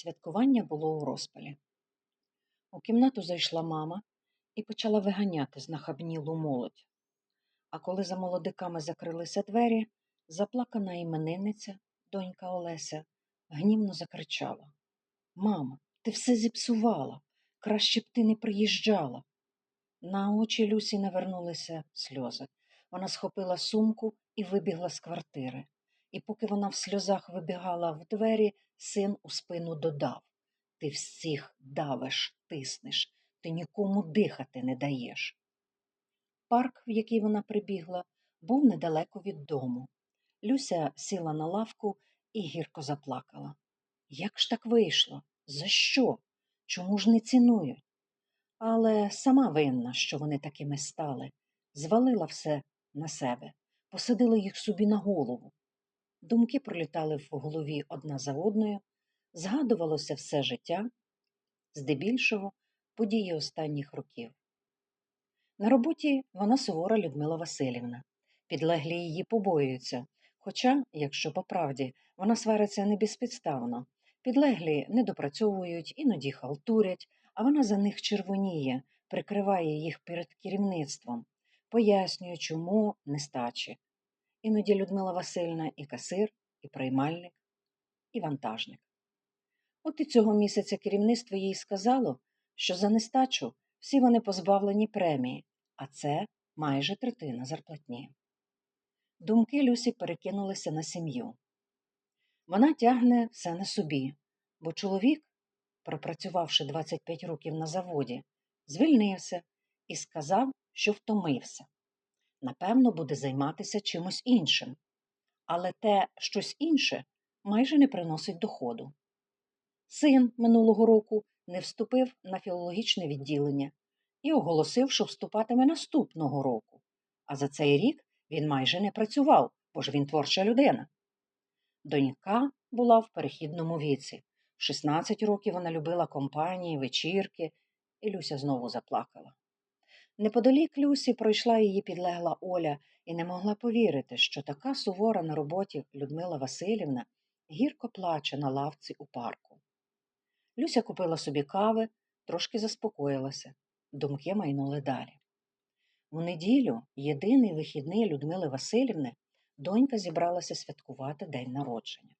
Святкування було у розпалі. У кімнату зайшла мама і почала виганяти знахабнілу молодь. А коли за молодиками закрилися двері, заплакана іменинниця, донька Олеся, гнівно закричала Мама, ти все зіпсувала, краще б ти не приїжджала. На очі Люсі навернулися сльози. Вона схопила сумку і вибігла з квартири. І поки вона в сльозах вибігала в двері, син у спину додав Ти всіх давиш, тиснеш, ти нікому дихати не даєш. Парк, в який вона прибігла, був недалеко від дому. Люся сіла на лавку і гірко заплакала. Як ж так вийшло? За що? Чому ж не цінують? Але сама винна, що вони такими стали, звалила все на себе, посадила їх собі на голову. Думки пролітали в голові одна за одною, згадувалося все життя, здебільшого події останніх років. На роботі вона сувора Людмила Васильівна. Підлеглі її побоюються, хоча, якщо по правді, вона свариться не безпідставно. Підлеглі не допрацьовують, іноді халтурять, а вона за них червоніє, прикриває їх перед керівництвом, пояснює, чому нестачі. Іноді Людмила Васильівна і касир, і приймальник, і вантажник. От і цього місяця керівництво їй сказало, що за нестачу всі вони позбавлені премії, а це майже третина зарплатні. Думки Люсі перекинулися на сім'ю. Вона тягне все на собі, бо чоловік, пропрацювавши 25 років на заводі, звільнився і сказав, що втомився. Напевно, буде займатися чимось іншим, але те щось інше майже не приносить доходу. Син минулого року не вступив на філологічне відділення і оголосив, що вступатиме наступного року, а за цей рік він майже не працював, бо ж він творча людина. Донька була в перехідному віці. В 16 років вона любила компанії, вечірки, і Люся знову заплакала. Неподалік Люсі пройшла її підлегла Оля і не могла повірити, що така сувора на роботі Людмила Васильівна гірко плаче на лавці у парку. Люся купила собі кави, трошки заспокоїлася, думки майнули далі. У неділю, єдиний вихідний Людмили Васильівни, донька зібралася святкувати день народження.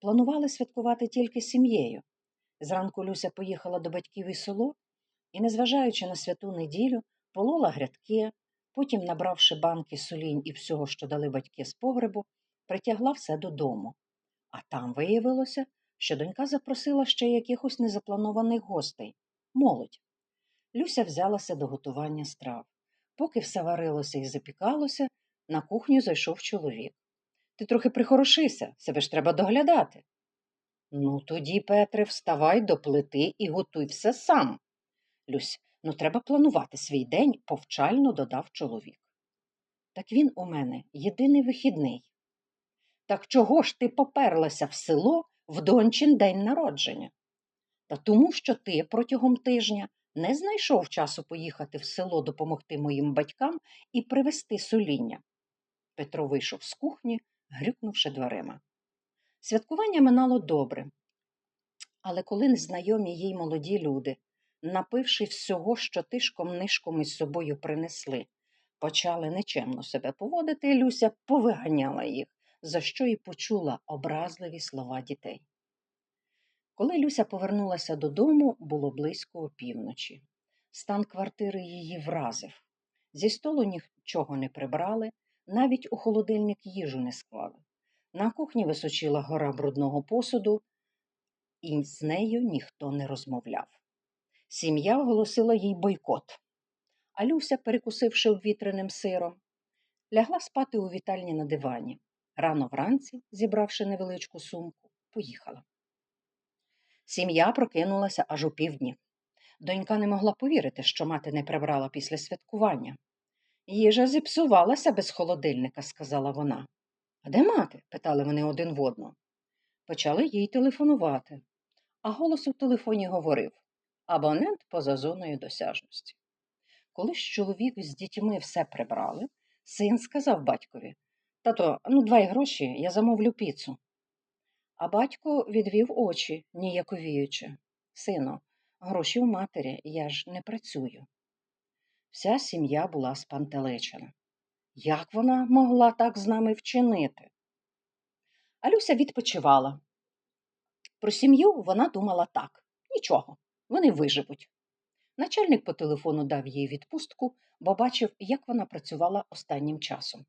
Планували святкувати тільки сім'єю. Зранку Люся поїхала до батьків і село і, незважаючи на святу неділю, полола грядки, потім, набравши банки солінь і всього, що дали батьки з погребу, притягла все додому. А там виявилося, що донька запросила ще якихось незапланованих гостей молодь. Люся взялася до готування страв. Поки все варилося і запікалося, на кухню зайшов чоловік. Ти трохи прихорошися, себе ж треба доглядати. Ну, тоді, Петре, вставай до плити і готуй все сам. Люсь, ну треба планувати свій день, повчально додав чоловік. Так він у мене єдиний вихідний. Так чого ж ти поперлася в село в дончин день народження? Та тому, що ти протягом тижня не знайшов часу поїхати в село допомогти моїм батькам і привезти соління. Петро вийшов з кухні, грюкнувши дверима. Святкування минало добре, але коли незнайомі їй молоді люди, напивши всього, що тишком нишком із собою принесли, почали нечемно себе поводити, Люся повиганяла їх, за що й почула образливі слова дітей. Коли Люся повернулася додому, було близько опівночі. Стан квартири її вразив. Зі столу нічого не прибрали, навіть у холодильник їжу не склали. На кухні височила гора брудного посуду, і з нею ніхто не розмовляв. Сім'я оголосила їй бойкот. А Люся, перекусивши вітряним сиром, лягла спати у вітальні на дивані. Рано вранці, зібравши невеличку сумку, поїхала. Сім'я прокинулася аж у півдні. Донька не могла повірити, що мати не прибрала після святкування. Їжа зіпсувалася без холодильника, сказала вона. А де мати? питали вони один в одного. Почали їй телефонувати, а голос у телефоні говорив абонент поза зоною досяжності. Коли чоловік з дітьми все прибрали, син сказав батькові Тато, ну давай гроші, я замовлю піцу. А батько відвів очі, ніяковіючи. Сину, гроші у матері, я ж не працюю. Вся сім'я була спантеличена. Як вона могла так з нами вчинити? Алюся відпочивала. Про сім'ю вона думала так: нічого, вони виживуть. Начальник по телефону дав їй відпустку, бо бачив, як вона працювала останнім часом.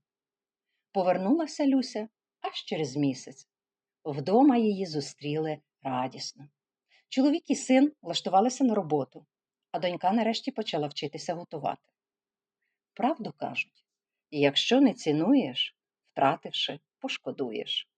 Повернулася Люся аж через місяць. Вдома її зустріли радісно. Чоловік і син влаштувалися на роботу, а донька нарешті почала вчитися готувати. Правду кажуть, якщо не цінуєш, втративши, пошкодуєш.